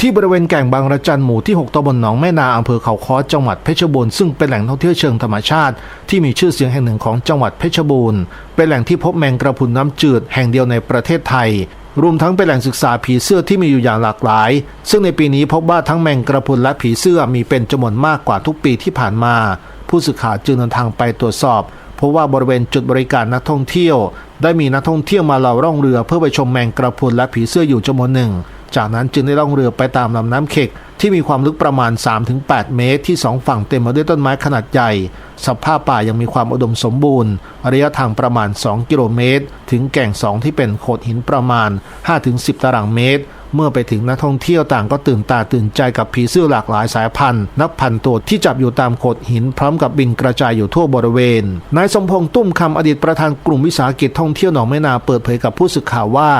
ที่บริเวณแก่งบางระจันหมู่ที่ 6ตำบลหนองแม่นาอำเภอเขาค้อจังหวัดเพชรบูรณ์ซึ่งเป็นแหล่งท่องเที่ยวเชิงธรรมชาติ ที่มีชื่อเสียงแห่งหนึ่งของจังหวัดเพชรบูรณ์เป็นแหล่งที่พบแมงกระพุนน้ำจืดแห่งเดียวในประเทศไทย รวมทั้งเป็นแหล่งศึกษาผีเสื้อที่มีอยู่อย่างหลากหลาย ซึ่งในปีนี้พบว่าทั้งแมงกระพุนและผีเสื้อมีเป็นจำนวนมากกว่าทุกปีที่ผ่านมา ผู้สื่อข่าวจึงเดินทางไปตรวจสอบเพราะว่าบริเวณจุดบริการนักท่องเที่ยว ได้มีนักท่องเที่ยวมาเหล่าร่องเรือเพื่อไปชมแมงกระพุนและผีเสื้ออยู่จำนวนหนึ่ง จากนั้นจึงได้ล่องเรือไปตามลำน้ำเข็กที่มีความลึกประมาณ 3-8 เมตร ที่สองฝั่งเต็มไปด้วยต้นไม้ขนาดใหญ่ สภาพป่ายังมีความอุดมสมบูรณ์ ระยะทางประมาณ 2 กิโลเมตร ถึงแก่งสองที่เป็นโขดหินประมาณ 5-10 ตารางเมตร เมื่อไปถึงนักท่องเที่ยวต่างก็ตื่นตาตื่นใจกับผีเสื้อหลากหลายสายพันธุ์ นับพันตัวที่จับอยู่ตามโขดหิน พร้อมกับบินกระจายอยู่ทั่วบริเวณ นายสมพงษ์ตุ้มคำอดีตประธานกลุ่มวิสาหกิจท่องเที่ยวหนองแม่นาเปิดเผยกับผู้สื่อข่าวว่า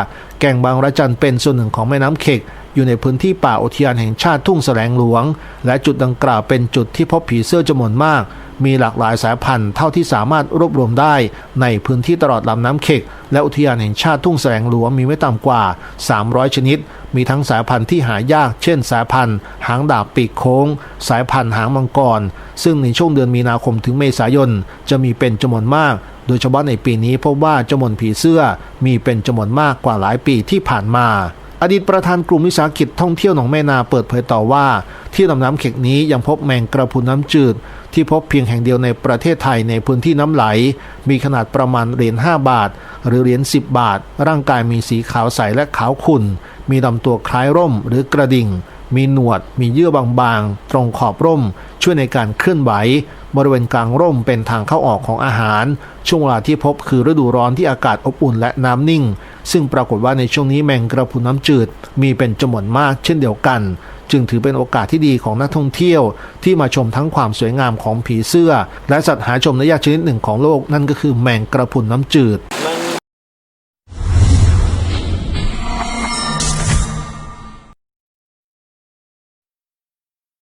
แก่งบางระจันเป็นส่วนหนึ่งของแม่น้ำเข็กอยู่ในพื้นที่ป่าอุทยานแห่งชาติทุ่งแสลงหลวง และจุดดังกล่าวเป็นจุดที่พบผีเสื้อจำนวนมาก มีหลากหลายสายพันธุ์เท่าที่สามารถรวบรวมได้ ในพื้นที่ตลอดลำน้ำเข็ก และอุทยานแห่งชาติทุ่งแสงหลวงมีไม่ต่ำกว่า 300 ชนิด มีทั้งสายพันธุ์ที่หายาก เช่น สายพันธุ์ หางดาบปีกโค้ง สายพันธุ์หางมังกร ซึ่งในช่วงเดือนมีนาคมถึงเมษายน จะมีเป็นจำนวนมาก โดยเฉพาะในปีนี้พบว่าจำนวนผีเสื้อมีเป็นจำนวนมากกว่าหลายปีที่ผ่านมา อดีตประธานกลุ่มวิสาหกิจท่องเที่ยวหนองแม่นาเปิดเผยต่อว่า ที่ลำน้ำเข็กนี้ยังพบแมงกระพุนน้ำจืด ที่พบเพียงแห่งเดียวในประเทศไทยในพื้นที่น้ำไหล มีขนาดประมาณเหรียญ5บาท หรือเหรียญ10 บาท ร่างกายมีสีขาวใสและขาวขุ่น มีลำตัวคล้ายร่มหรือกระดิ่ง มีหนวด มีเยื่อบางๆ ตรงขอบร่ม ช่วยในการเคลื่อนไหว บริเวณกลางร่มเป็นทางเข้าออกของอาหาร ช่วงเวลาที่พบคือฤดูร้อนที่อากาศอบอุ่นและน้ำนิ่ง ซึ่งปรากฏว่าในช่วงนี้แมงกระพุนน้ำจืดมีเป็นจำนวนมากเช่นเดียวกัน จึงถือเป็นโอกาสที่ดีของนักท่องเที่ยว ที่มาชมทั้งความสวยงามของผีเสื้อ และสัตว์หาชมในยากชนิดหนึ่งของโลกนั่นก็คือแมงกระพุนน้ำจืด